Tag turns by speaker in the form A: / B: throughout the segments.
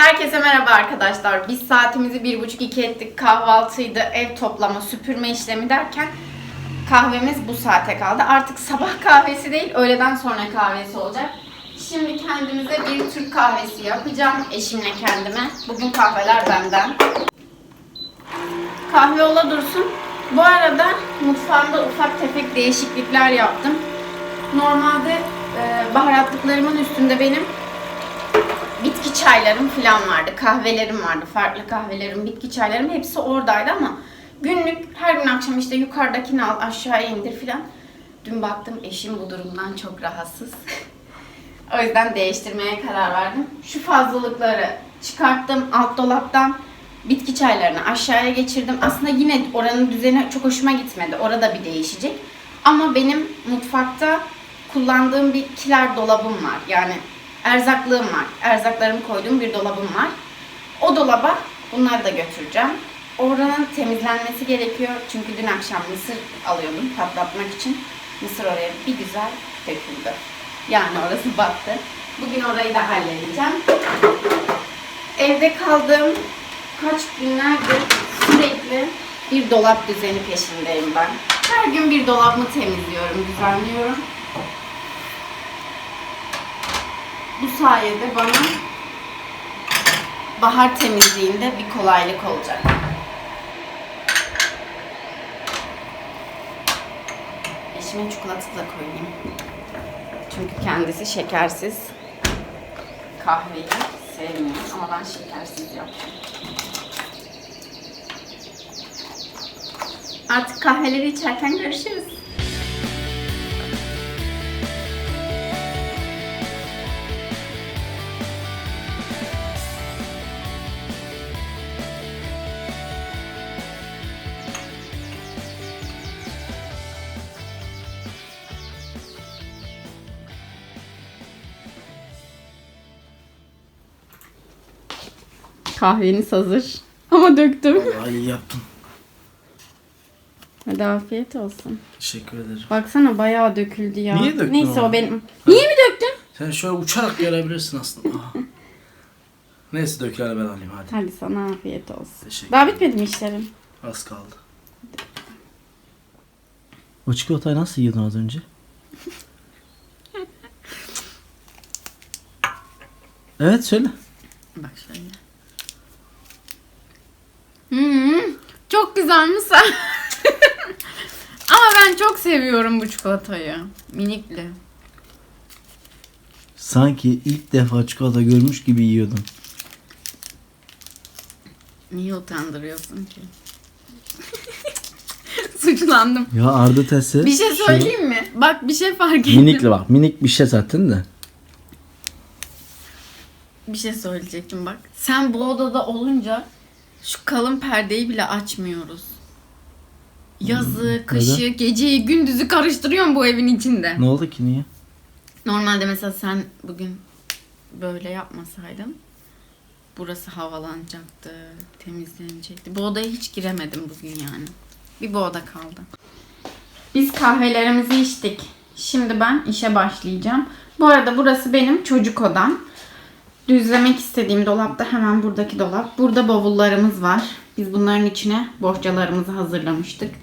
A: Herkese merhaba arkadaşlar. Biz saatimizi bir buçuk iki ettik. Kahvaltıydı, ev toplama, süpürme işlemi derken kahvemiz bu saate kaldı. Artık sabah kahvesi değil, öğleden sonra kahvesi olacak. Şimdi kendimize bir Türk kahvesi yapacağım. Eşimle kendime. Bugün kahveler benden. Kahve ola dursun. Bu arada mutfağımda ufak tefek değişiklikler yaptım. Normalde e, baharatlıklarımın üstünde benim bitki çaylarım falan vardı. Kahvelerim vardı. Farklı kahvelerim, bitki çaylarım hepsi oradaydı ama günlük her gün akşam işte yukarıdakini al aşağıya indir falan. Dün baktım eşim bu durumdan çok rahatsız. o yüzden değiştirmeye karar verdim. Şu fazlalıkları çıkarttım alt dolaptan. Bitki çaylarını aşağıya geçirdim. Aslında yine oranın düzeni çok hoşuma gitmedi. Orada bir değişecek. Ama benim mutfakta kullandığım bir kiler dolabım var. Yani erzaklığım var. Erzaklarımı koyduğum bir dolabım var. O dolaba bunları da götüreceğim. Oranın temizlenmesi gerekiyor. Çünkü dün akşam mısır alıyordum patlatmak için. Mısır oraya bir güzel döküldü. Yani orası battı. Bugün orayı da halledeceğim. Evde kaldığım kaç günlerdir sürekli bir dolap düzeni peşindeyim ben. Her gün bir dolabımı temizliyorum, düzenliyorum. Bu sayede bana bahar temizliğinde bir kolaylık olacak. Eşime çikolata da koyayım. Çünkü kendisi şekersiz kahveyi sevmiyor ama ben şekersiz yaptım. Artık kahveleri içerken görüşürüz. Kahveniz hazır. Ama döktüm.
B: Vallahi iyi yaptın.
A: Hadi afiyet olsun.
B: Teşekkür ederim.
A: Baksana bayağı döküldü ya.
B: Niye döktün
A: Neyse o benim. Niye mi döktün?
B: Sen şöyle uçarak gelebilirsin aslında. Aha. Neyse döküler ben alayım hadi.
A: Hadi sana afiyet olsun.
B: Teşekkür
A: Daha bitmedi mi işlerin?
B: Az kaldı. O çikolatayı nasıl yedin az önce? evet söyle.
A: Bak şöyle. Hmm, çok güzel mi sen? Ama ben çok seviyorum bu çikolatayı. Minikli.
B: Sanki ilk defa çikolata görmüş gibi yiyordun.
A: Niye utandırıyorsun ki? Suçlandım.
B: Ya Arda Tesi.
A: Bir şey söyleyeyim mi? Bak bir şey fark ettim.
B: Minikli bak. Minik bir şey zaten de.
A: Bir şey söyleyecektim bak. Sen bu odada olunca şu kalın perdeyi bile açmıyoruz. Yazı, kışı, geceyi, gündüzü karıştırıyorsun bu evin içinde.
B: Ne oldu ki niye?
A: Normalde mesela sen bugün böyle yapmasaydın burası havalanacaktı, temizlenecekti. Bu odaya hiç giremedim bugün yani. Bir bu oda kaldı. Biz kahvelerimizi içtik. Şimdi ben işe başlayacağım. Bu arada burası benim çocuk odam. Düzlemek istediğim dolapta hemen buradaki dolap. Burada bavullarımız var. Biz bunların içine bohçalarımızı hazırlamıştık.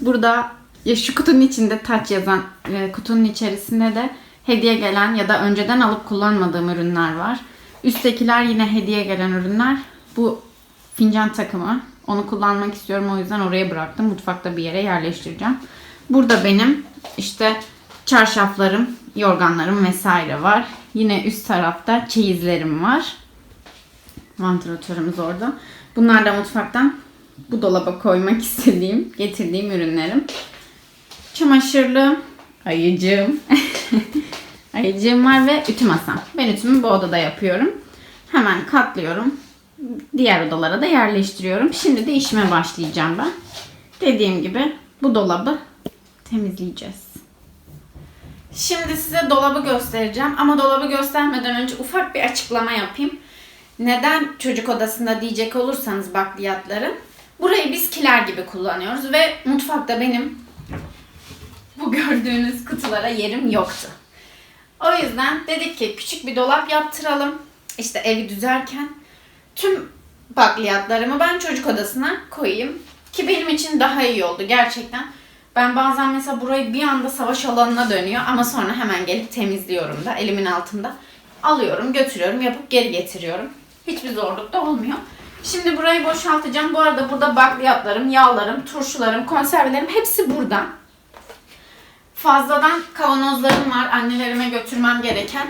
A: Burada ya şu kutunun içinde taç yazan e, kutunun içerisinde de hediye gelen ya da önceden alıp kullanmadığım ürünler var. Üsttekiler yine hediye gelen ürünler. Bu fincan takımı. Onu kullanmak istiyorum o yüzden oraya bıraktım. Mutfakta bir yere yerleştireceğim. Burada benim işte çarşaflarım, yorganlarım vesaire var. Yine üst tarafta çeyizlerim var. Vantilatörümüz orada. Bunlar da mutfaktan bu dolaba koymak istediğim, getirdiğim ürünlerim. Çamaşırlı ayıcığım. ayıcığım var ve ütü masam. Ben ütümü bu odada yapıyorum. Hemen katlıyorum. Diğer odalara da yerleştiriyorum. Şimdi de işime başlayacağım ben. Dediğim gibi bu dolabı temizleyeceğiz. Şimdi size dolabı göstereceğim ama dolabı göstermeden önce ufak bir açıklama yapayım. Neden çocuk odasında diyecek olursanız bakliyatları. Burayı biz kiler gibi kullanıyoruz ve mutfakta benim bu gördüğünüz kutulara yerim yoktu. O yüzden dedik ki küçük bir dolap yaptıralım. İşte evi düzerken tüm bakliyatlarımı ben çocuk odasına koyayım. Ki benim için daha iyi oldu gerçekten. Ben bazen mesela burayı bir anda savaş alanına dönüyor ama sonra hemen gelip temizliyorum da elimin altında. Alıyorum, götürüyorum, yapıp geri getiriyorum. Hiçbir zorluk da olmuyor. Şimdi burayı boşaltacağım. Bu arada burada bakliyatlarım, yağlarım, turşularım, konservelerim hepsi burada. Fazladan kavanozlarım var annelerime götürmem gereken.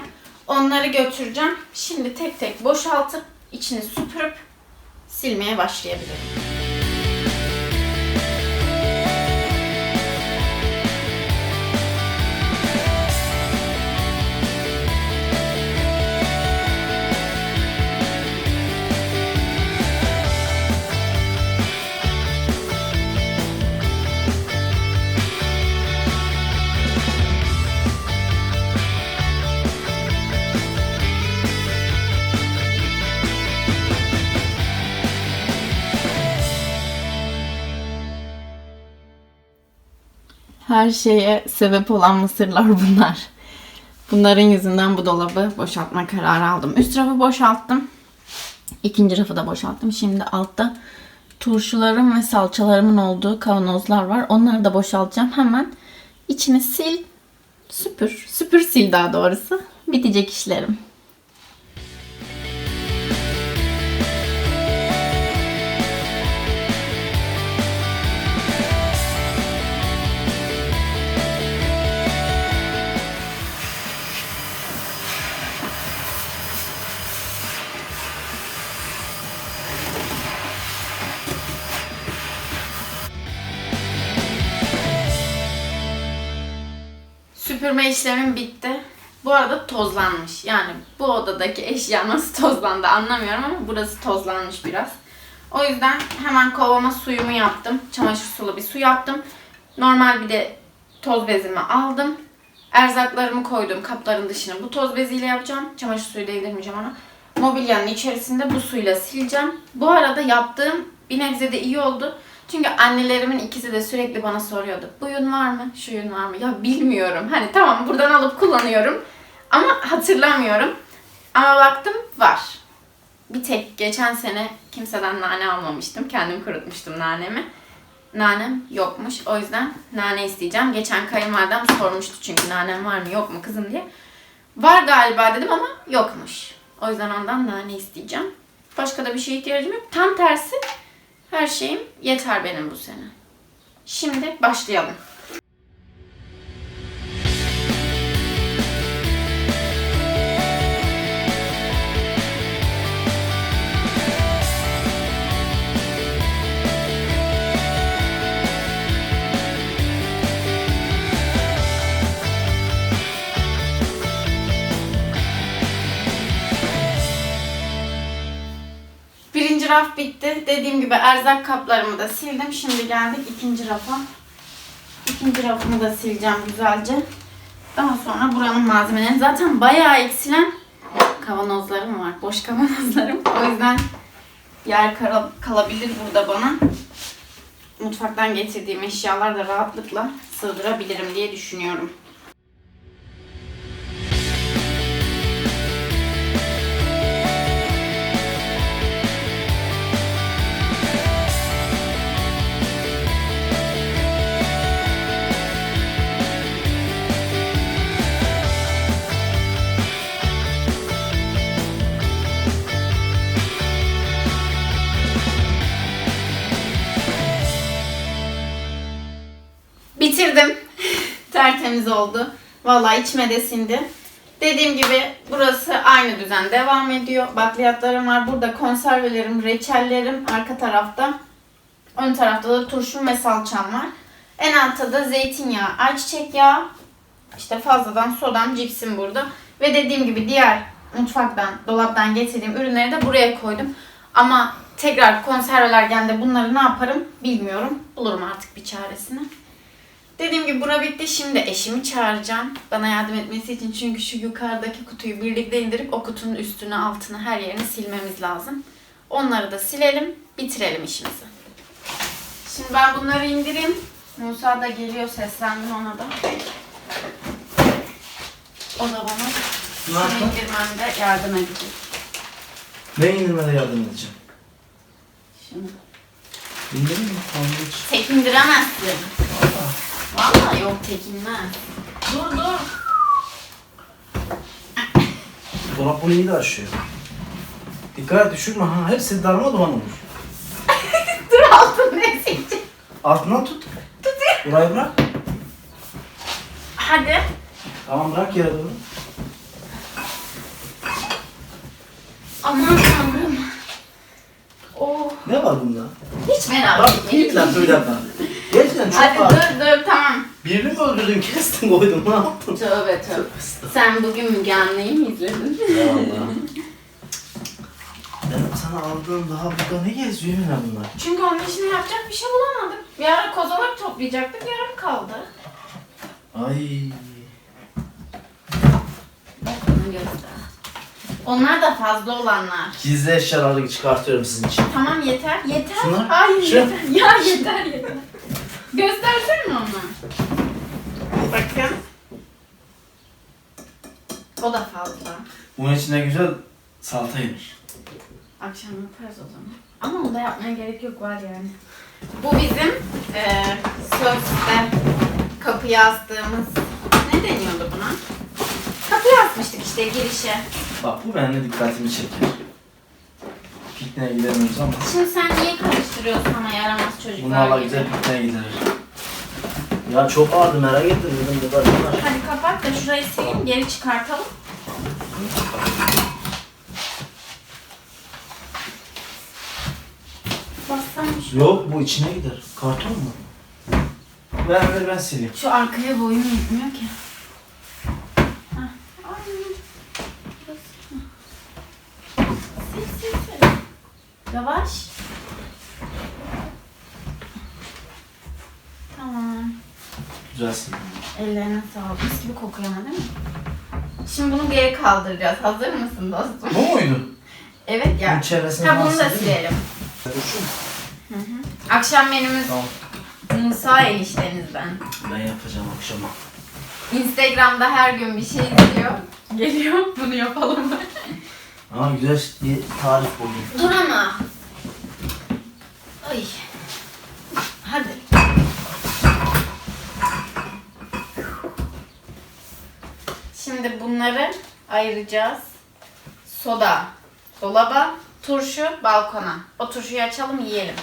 A: Onları götüreceğim. Şimdi tek tek boşaltıp içini süpürüp silmeye başlayabilirim. Her şeye sebep olan mısırlar bunlar. Bunların yüzünden bu dolabı boşaltma kararı aldım. Üst rafı boşalttım. İkinci rafı da boşalttım. Şimdi altta turşularım ve salçalarımın olduğu kavanozlar var. Onları da boşaltacağım. Hemen içini sil, süpür. Süpür sil daha doğrusu. Bitecek işlerim. İşlemim bitti. Bu arada tozlanmış. Yani bu odadaki eşya nasıl tozlandı anlamıyorum ama burası tozlanmış biraz. O yüzden hemen kovama suyumu yaptım. Çamaşır sulu bir su yaptım. Normal bir de toz bezimi aldım. Erzaklarımı koydum kapların dışına. Bu toz beziyle yapacağım. Çamaşır suyu değdirmeyeceğim ona. Mobilyanın içerisinde bu suyla sileceğim. Bu arada yaptığım bir nebze de iyi oldu. Çünkü annelerimin ikisi de sürekli bana soruyordu. Bu yün var mı? Şu yün var mı? Ya bilmiyorum. Hani tamam buradan alıp kullanıyorum. Ama hatırlamıyorum. Ama baktım var. Bir tek geçen sene kimseden nane almamıştım. Kendim kurutmuştum nanemi. Nanem yokmuş. O yüzden nane isteyeceğim. Geçen kayınvalidem sormuştu çünkü nanem var mı yok mu kızım diye. Var galiba dedim ama yokmuş. O yüzden ondan nane isteyeceğim. Başka da bir şeye ihtiyacım yok. Tam tersi her şeyim yeter benim bu sene. Şimdi başlayalım. Raf bitti. Dediğim gibi erzak kaplarımı da sildim. Şimdi geldik ikinci rafa. İkinci rafımı da sileceğim güzelce. Daha sonra buranın malzemelerini zaten bayağı eksilen kavanozlarım var. Boş kavanozlarım. O yüzden yer kara- kalabilir burada bana. Mutfaktan getirdiğim eşyalar da rahatlıkla sığdırabilirim diye düşünüyorum. Bitirdim. Tertemiz oldu. Vallahi içime de sindi. Dediğim gibi burası aynı düzen devam ediyor. Bakliyatlarım var. Burada konservelerim, reçellerim arka tarafta. Ön tarafta da turşum ve salçam var. En altta da zeytinyağı, ayçiçek yağı, işte fazladan sodan, cipsim burada. Ve dediğim gibi diğer mutfaktan, dolaptan getirdiğim ürünleri de buraya koydum. Ama tekrar konserveler geldiğinde bunları ne yaparım bilmiyorum. Bulurum artık bir çaresini. Dediğim gibi bura bitti. Şimdi eşimi çağıracağım. Bana yardım etmesi için. Çünkü şu yukarıdaki kutuyu birlikte indirip o kutunun üstünü, altını, her yerini silmemiz lazım. Onları da silelim, bitirelim işimizi. Şimdi ben bunları indireyim. Musa da geliyor, seslendim ona da. O da bana
B: Ne
A: şunu indirmemde yardım edecek.
B: Ben indirmede yardım edeceğim.
A: Şunu.
B: İndirir mi?
A: Tek indiremezsin. Vallahi yok tek inmez. Dur dur.
B: Dolap bunu iyi de aşıyor. Dikkat et düşürme ha. Hepsi darma duman olur.
A: Dur altını ezecek.
B: Altından tut. Tut. Burayı bırak.
A: Hadi.
B: Tamam bırak yere doğru.
A: Aman tanrım. Oh.
B: Ne var bunda?
A: Hiç merak
B: Bak
A: etme.
B: dakika bir dakika. Gerçekten çok
A: Hadi
B: var.
A: dur dur tamam.
B: Birini mi öldürdün kestin koydun ne yaptın?
A: Tövbe tövbe. Sen bugün Müge Anlı'yı mı izledin?
B: Eyvallah. Ben sana aldığım daha burada ne geziyor yine bunlar?
A: Çünkü onun için yapacak bir şey bulamadık. Bir ara kozalak toplayacaktık yarım kaldı.
B: Ay.
A: Bak bunu göster. Onlar da fazla olanlar.
B: Gizli eşyaları çıkartıyorum sizin için.
A: Tamam yeter. Yeter.
B: Şunlar-
A: Hayır
B: Şu-
A: yeter. Ya yeter yeter. Göstersene onu. Bakın. O da fazla.
B: Bunun içine güzel salata yenir.
A: Akşam yaparız o zaman. Ama onu da yapmaya gerek yok var yani. Bu bizim e, sözde kapıya astığımız ne deniyordu buna? Kapıya asmıştık işte girişe.
B: Bak bu benim dikkatimi çeker. Pikniğe gidemiyoruz ama
A: Şimdi sen niye karıştırıyorsun ama yaramaz çocuklar
B: bunlarla
A: gibi?
B: güzel pikniğe gidilir. Ya çok ağırdı merak ettim dedim bu kadar bunlar.
A: Hadi kapat da şurayı sileyim geri çıkartalım. Bassamış.
B: Yok bu içine gider. Karton mu? Ver ver ben sileyim.
A: Şu arkaya boyum yetmiyor ki. Hah, ay. Burası. Sil sil sil. Yavaş. Tamam.
B: Güzel sildim.
A: Ellerine sağlık. Mis gibi kokuyor ama değil mi? Şimdi bunu geri kaldıracağız. Hazır mısın dostum?
B: Bu muydu?
A: Evet ya.
B: çevresini
A: Ha bunu da
B: mi?
A: silelim. Hı hı. Akşam menümüz
B: Tamam.
A: Musa eniştenizden.
B: Ben yapacağım akşama.
A: Instagram'da her gün bir şey izliyor. Geliyor bunu yapalım mı?
B: Ama güzel bir tarif buldum.
A: Dur ama. Ay. Hadi. Şimdi bunları ayıracağız. Soda dolaba, turşu balkona. O turşuyu açalım yiyelim.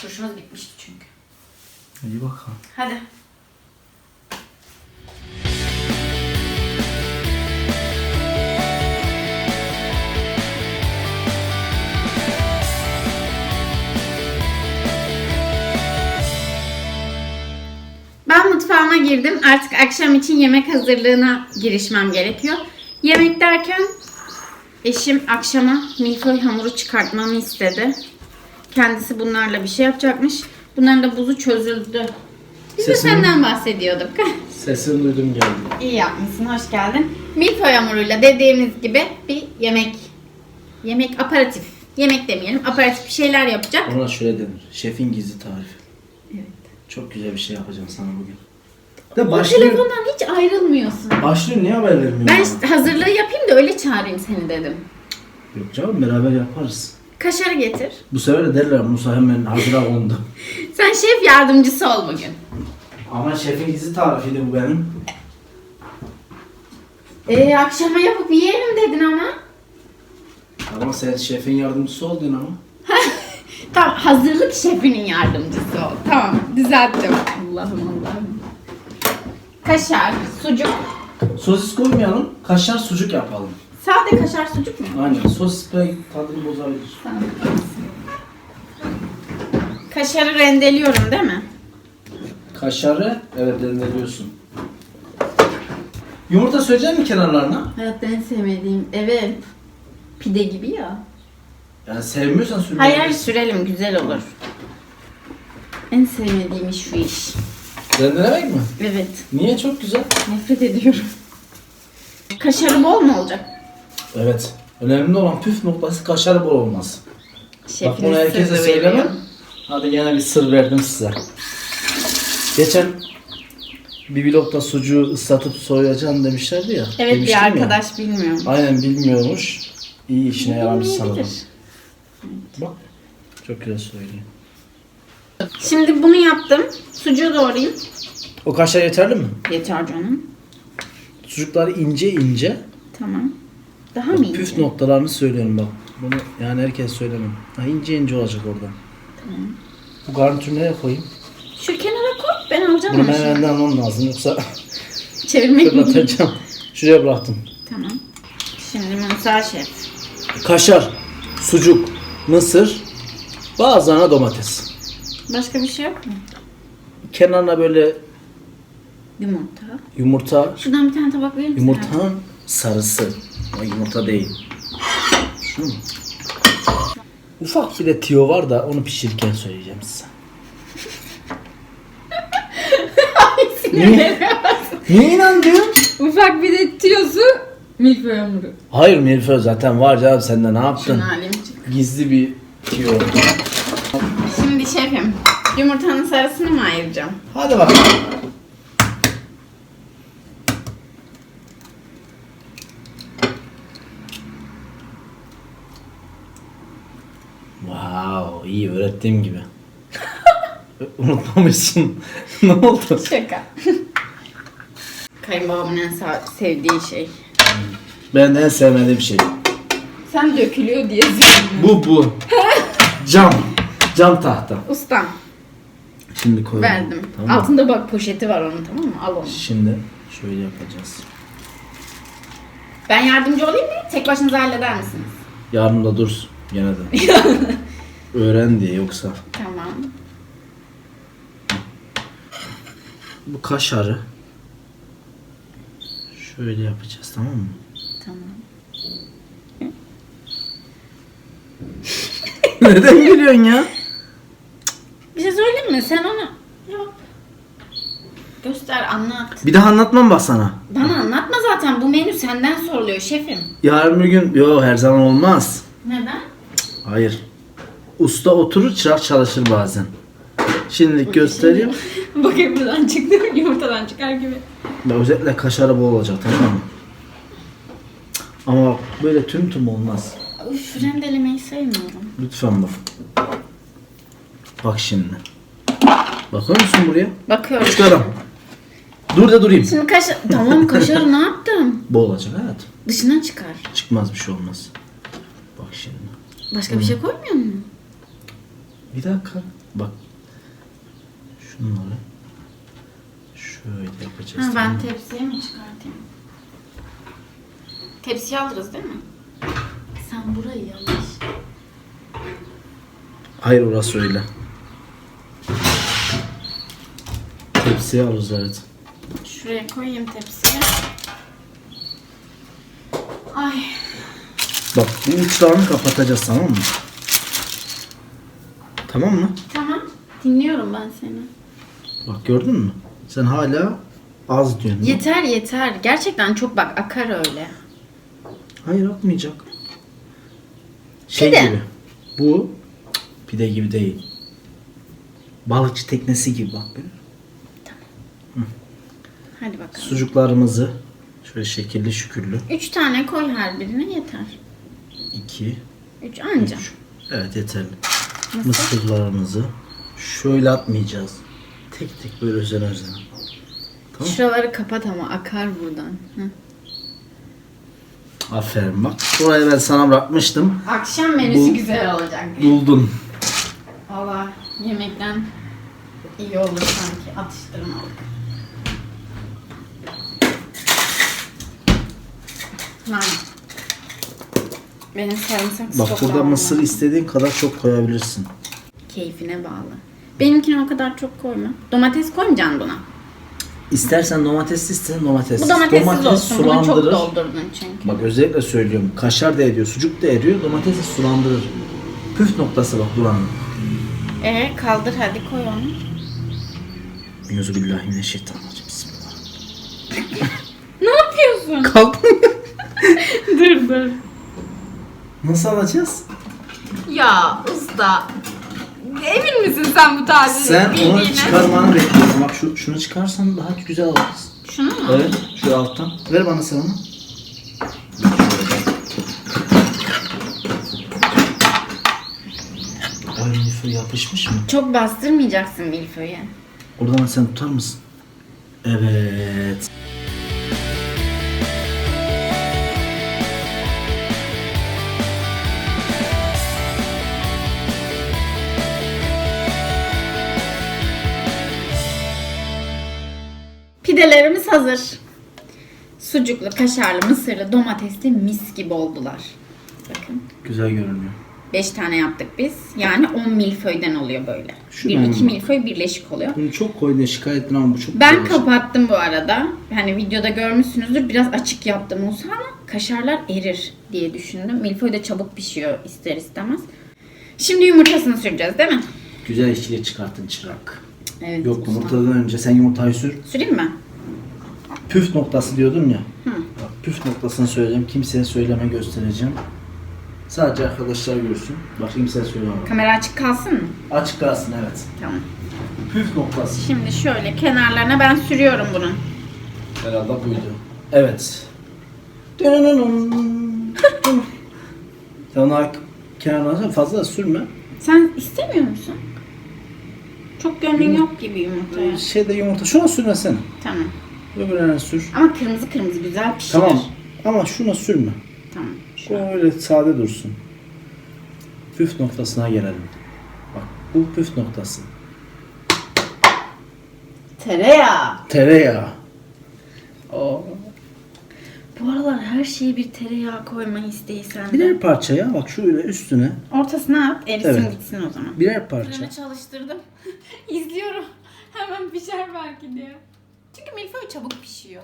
A: Turşumuz bitmişti çünkü.
B: İyi bakalım.
A: Hadi. Ben mutfağıma girdim. Artık akşam için yemek hazırlığına girişmem gerekiyor. Yemek derken eşim akşama milföy hamuru çıkartmamı istedi. Kendisi bunlarla bir şey yapacakmış. Bunların da buzu çözüldü. Biz de
B: Sesini-
A: senden bahsediyorduk.
B: Sesini duydum geldi.
A: İyi yapmışsın, hoş geldin. Milföy hamuruyla dediğimiz gibi bir yemek, yemek aparatif, yemek demeyelim, aparatif bir şeyler yapacak.
B: Ona şöyle denir. Şefin gizli tarifi. Çok güzel bir şey yapacağım sana bugün. De
A: Bu
B: başlıyor.
A: telefondan hiç ayrılmıyorsun.
B: Başlıyor niye haber vermiyorsun?
A: Ben
B: bana?
A: işte hazırlığı yapayım da öyle çağırayım seni dedim.
B: Yok canım beraber yaparız.
A: Kaşarı getir.
B: Bu sefer de derler Musa hemen hazıra kondu.
A: Sen şef yardımcısı ol bugün.
B: Ama şefin gizli tarifiydi bu benim.
A: Ee, akşama yapıp yiyelim dedin ama.
B: Ama sen şefin yardımcısı oldun ama.
A: Tamam, hazırlık şefinin yardımcısı ol. Tamam, düzelttim. Allah'ım Allah'ım. Kaşar, sucuk.
B: Sosis koymayalım, kaşar sucuk yapalım.
A: Sade kaşar sucuk mu?
B: Aynen, sosis belki tadını bozabilir.
A: Tamam. Kaşarı rendeliyorum değil mi?
B: Kaşarı, evet rendeliyorsun. Yumurta söyleyecek mi kenarlarına?
A: Hayatta en sevmediğim, evet. Pide gibi ya.
B: Yani sevmiyorsan sürme.
A: Hayır hayır sürelim güzel olur. En sevmediğim iş şu iş.
B: Rendelemek mi?
A: Evet.
B: Niye? Çok güzel.
A: Nefret ediyorum. Kaşarı bol mu olacak?
B: Evet. Önemli olan püf noktası kaşarı bol olması. Bak bunu herkese
A: sırrı
B: söylemem.
A: veriyor.
B: Hadi gene bir sır verdim size. Geçen bir vlogda sucuğu ıslatıp soyacaksın demişlerdi ya.
A: Evet
B: Demiştim
A: bir
B: ya.
A: arkadaş bilmiyorum.
B: Aynen bilmiyormuş. iyi işine yaramış sanırım.
A: Yemeyebilir.
B: Bak. Çok güzel söylüyor.
A: Şimdi bunu yaptım. Sucuğu doğrayayım.
B: O kaşar yeterli mi?
A: Yeter canım.
B: Sucukları ince ince.
A: Tamam. Daha mı
B: Püf
A: ince?
B: noktalarını söylüyorum bak. Bunu yani herkes söylemem. Ha, ince ince olacak orada. Bu garnitürü nereye koyayım?
A: Şu kenara koy. Ben alacağım
B: Bunu
A: şimdi.
B: menemenden almam lazım yoksa
A: Çevirmek mi?
B: fırlatacağım. Şuraya bıraktım.
A: Tamam. Şimdi Musa Şef.
B: Kaşar, sucuk, mısır, bazılarına domates.
A: Başka bir şey yok mu?
B: Kenarına böyle
A: Yumurta.
B: yumurta,
A: Şuradan bir tane tabak verir misin? hayatım?
B: yumurtanın sarısı. O yumurta değil. Şunu mu? Ufak bir de tiyo var da onu pişirirken söyleyeceğim size. Niye? Niye inandın?
A: Ufak bir de tiyosu milföy hamuru.
B: Hayır Milföy zaten var canım sen de ne yaptın?
A: Şunu alayım çık.
B: Gizli bir tiyo.
A: Şimdi şefim yumurtanın sarısını mı ayıracağım?
B: Hadi bakalım. Wow, iyi öğrettiğim gibi. Unutmamışsın. ne oldu?
A: Şaka. Kayınbabamın en sevdiği şey.
B: Ben en sevmediğim şey.
A: Sen dökülüyor diye sevdim.
B: Bu bu. Cam. Cam tahta.
A: Ustam
B: Şimdi koyalım.
A: verdim.
B: Tamam. mı?
A: Altında bak poşeti var onun tamam mı? Al onu.
B: Şimdi şöyle yapacağız.
A: Ben yardımcı olayım mı? Tek başınıza halleder misiniz?
B: Yarın da dur gene de. Öğren diye yoksa.
A: Tamam.
B: Bu kaşarı şöyle yapacağız tamam mı?
A: Tamam.
B: Neden gülüyorsun ya?
A: Bir şey söyleyeyim mi? Sen onu yap. Göster, anlat.
B: Bir daha anlatmam bak sana.
A: Bana anlatma zaten. Bu menü senden soruluyor şefim.
B: Yarın bir gün yok her zaman olmaz.
A: Neden?
B: Hayır. Usta oturur çırak çalışır bazen. Şimdilik göstereyim.
A: Bakayım buradan çıktı. Yumurtadan çıkar gibi.
B: Ve özellikle kaşarı bol olacak tamam mı? Ama bak böyle tüm tüm olmaz.
A: Uf rendelemeyi sevmiyorum.
B: Lütfen bak. Bak şimdi. Bakıyor musun buraya?
A: Bakıyorum.
B: Çıkarım. Dur da durayım.
A: Şimdi kaşar... Tamam kaşarı ne yaptım?
B: Bol olacak hayatım.
A: Dışına çıkar.
B: Çıkmaz bir şey olmaz. Bak şimdi.
A: Başka bir şey koymuyor mu?
B: Bir dakika. Bak. Şunları şöyle yapacağız.
A: Ha, ben tepsiye mi çıkartayım? Tepsiye alırız değil mi? Sen burayı yanlış.
B: Hayır orası öyle. Tepsiye alırız evet.
A: Şuraya koyayım tepsiye. Ay.
B: Bak bu uçlarını kapatacağız tamam mı? Tamam mı?
A: Tamam. Dinliyorum ben seni.
B: Bak gördün mü? Sen hala az diyorsun.
A: Yeter yeter. Gerçekten çok bak akar öyle.
B: Hayır atmayacak. Şey
A: Pide.
B: gibi. Bu pide gibi değil. Balıkçı teknesi gibi bak böyle.
A: Hadi bakalım.
B: Sucuklarımızı şöyle şekilli şükürlü.
A: Üç tane koy her birine yeter.
B: 2
A: Üç anca.
B: 3. Evet yeterli.
A: Mısır.
B: Mısırlarımızı şöyle atmayacağız. Tek tek böyle özen özen. Tamam.
A: Şuraları kapat ama akar buradan. Hı.
B: Aferin bak. Burayı ben sana bırakmıştım.
A: Akşam menüsü
B: Bu-
A: güzel olacak.
B: Buldun.
A: Valla yemekten iyi olur sanki atıştırmalık. Lan. Benim sarımsak
B: Bak burada mısır istediğin kadar çok koyabilirsin.
A: Keyfine bağlı. Benimkine o kadar çok koyma. Domates koymayacaksın buna.
B: İstersen domates iste domates.
A: Bu domatessiz
B: domates
A: olsun. Bunu çok doldurdun çünkü.
B: Bak özellikle söylüyorum. Kaşar da eriyor, sucuk da eriyor, domatesi sulandırır. Püf noktası bak buranın.
A: Ee kaldır hadi koy onu.
B: Euzubillahimineşşeytanirracim. Bismillah.
A: Ne yapıyorsun?
B: Kalktın
A: dur dur.
B: Nasıl alacağız?
A: Ya usta. Emin misin sen bu taciri
B: Sen onu çıkarmanı bekliyorsun. Bak şu, şunu çıkarsan daha güzel alırsın.
A: Şunu mu?
B: Evet, şu alttan. Ver bana sen onu. Ay Nilüfer yapışmış mı?
A: Çok bastırmayacaksın milföyü.
B: Oradan sen tutar mısın? Evet.
A: Pidelerimiz hazır. Sucuklu, kaşarlı, mısırlı, domatesli mis gibi oldular. Bakın.
B: Güzel görünüyor.
A: 5 tane yaptık biz. Yani 10 milföyden oluyor böyle.
B: Şu
A: bir
B: ben
A: iki
B: mi?
A: milföy birleşik oluyor.
B: Bunu çok koy diye şikayet ettin ama bu çok
A: Ben
B: güzel
A: kapattım bu arada. Hani videoda görmüşsünüzdür. Biraz açık yaptım olsa ama kaşarlar erir diye düşündüm. Milföy de çabuk pişiyor ister istemez. Şimdi yumurtasını süreceğiz değil mi?
B: Güzel işçiyle çıkarttın çırak.
A: Evet.
B: Yok yumurtadan önce sen yumurtayı sür.
A: Süreyim mi?
B: Püf noktası diyordun ya.
A: Hı.
B: Bak, püf noktasını söyleyeceğim. Kimseye söyleme göstereceğim. Sadece arkadaşlar görsün. Başka kimseye söylemem.
A: Kamera açık kalsın mı?
B: Açık kalsın evet.
A: Tamam.
B: Püf noktası.
A: Şimdi şöyle kenarlarına ben sürüyorum bunun.
B: Herhalde buydu. Evet. Sen onu kenarına fazla sürme.
A: Sen istemiyor musun? Çok gönlün yok gibi yumurtaya.
B: Şeyde yumurta. Şuna sürmesene.
A: Tamam.
B: Öbürüne sür.
A: Ama kırmızı kırmızı güzel pişirir.
B: Tamam. Ama şuna sürme.
A: Tamam.
B: O öyle sade dursun. Püf noktasına gelelim. Bak bu püf noktası.
A: Tereyağı.
B: Tereyağı. Oo.
A: Bu aralar her şeye bir tereyağı koyma isteği sende.
B: Birer parça ya bak şöyle üstüne
A: Ortasına at, erisin
B: Evet.
A: gitsin o zaman.
B: birer parça.
A: Fırını çalıştırdım. İzliyorum. Hemen pişer belki diye. Çünkü milföy çabuk pişiyor.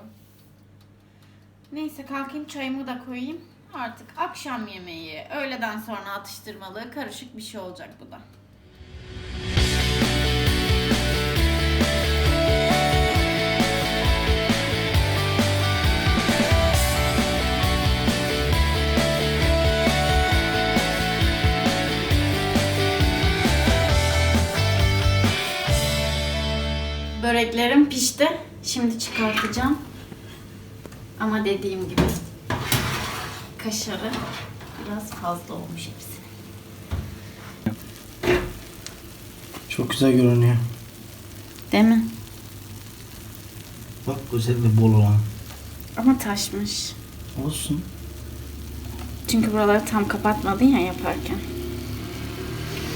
A: Neyse kalkayım çayımı da koyayım. Artık akşam yemeği, öğleden sonra atıştırmalığı karışık bir şey olacak bu da. Böreklerim pişti. Şimdi çıkartacağım. Ama dediğim gibi kaşarı biraz fazla olmuş hepsi.
B: Çok güzel görünüyor.
A: Değil mi?
B: Bak özellikle bol olan.
A: Ama taşmış.
B: Olsun.
A: Çünkü buraları tam kapatmadın ya yaparken.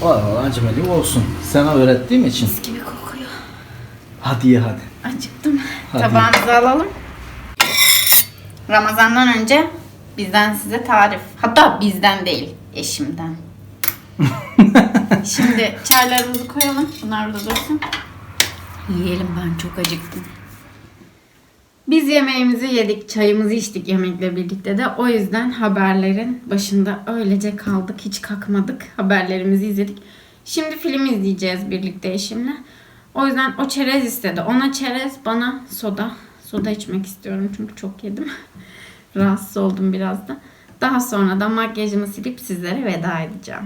B: Valla acemeli olsun. Sana öğrettiğim için.
A: Mis gibi kokuyor.
B: Hadi ye hadi.
A: Acıktım.
B: Hadi.
A: Tabağınızı alalım. Ramazandan önce bizden size tarif. Hatta bizden değil, eşimden. Şimdi çaylarımızı koyalım. Bunlar burada dursun. Yiyelim ben çok acıktım. Biz yemeğimizi yedik, çayımızı içtik yemekle birlikte de. O yüzden haberlerin başında öylece kaldık, hiç kalkmadık. Haberlerimizi izledik. Şimdi film izleyeceğiz birlikte eşimle. O yüzden o çerez istedi. Ona çerez, bana soda. Soda içmek istiyorum çünkü çok yedim. Rahatsız oldum biraz da. Daha sonra da makyajımı silip sizlere veda edeceğim.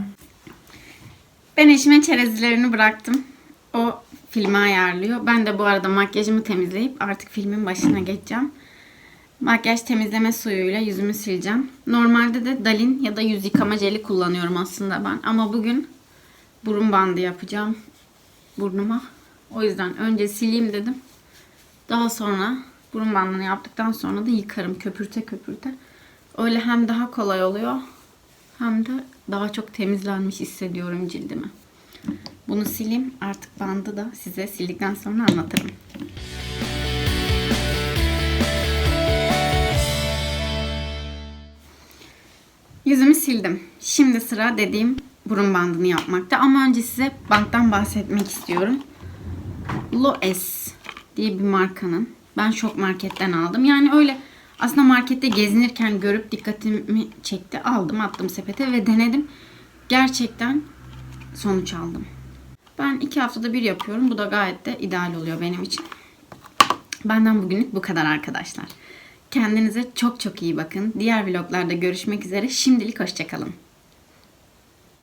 A: Ben eşime çerezlerini bıraktım. O filmi ayarlıyor. Ben de bu arada makyajımı temizleyip artık filmin başına geçeceğim. Makyaj temizleme suyuyla yüzümü sileceğim. Normalde de Dalin ya da yüz yıkama jeli kullanıyorum aslında ben. Ama bugün burun bandı yapacağım burnuma. O yüzden önce sileyim dedim. Daha sonra burun bandını yaptıktan sonra da yıkarım köpürte köpürte. Öyle hem daha kolay oluyor hem de daha çok temizlenmiş hissediyorum cildimi. Bunu sileyim. Artık bandı da size sildikten sonra anlatırım. Yüzümü sildim. Şimdi sıra dediğim burun bandını yapmakta. Ama önce size banttan bahsetmek istiyorum. Loes diye bir markanın. Ben şok marketten aldım. Yani öyle aslında markette gezinirken görüp dikkatimi çekti. Aldım attım sepete ve denedim. Gerçekten sonuç aldım. Ben iki haftada bir yapıyorum. Bu da gayet de ideal oluyor benim için. Benden bugünlük bu kadar arkadaşlar. Kendinize çok çok iyi bakın. Diğer vloglarda görüşmek üzere. Şimdilik hoşçakalın.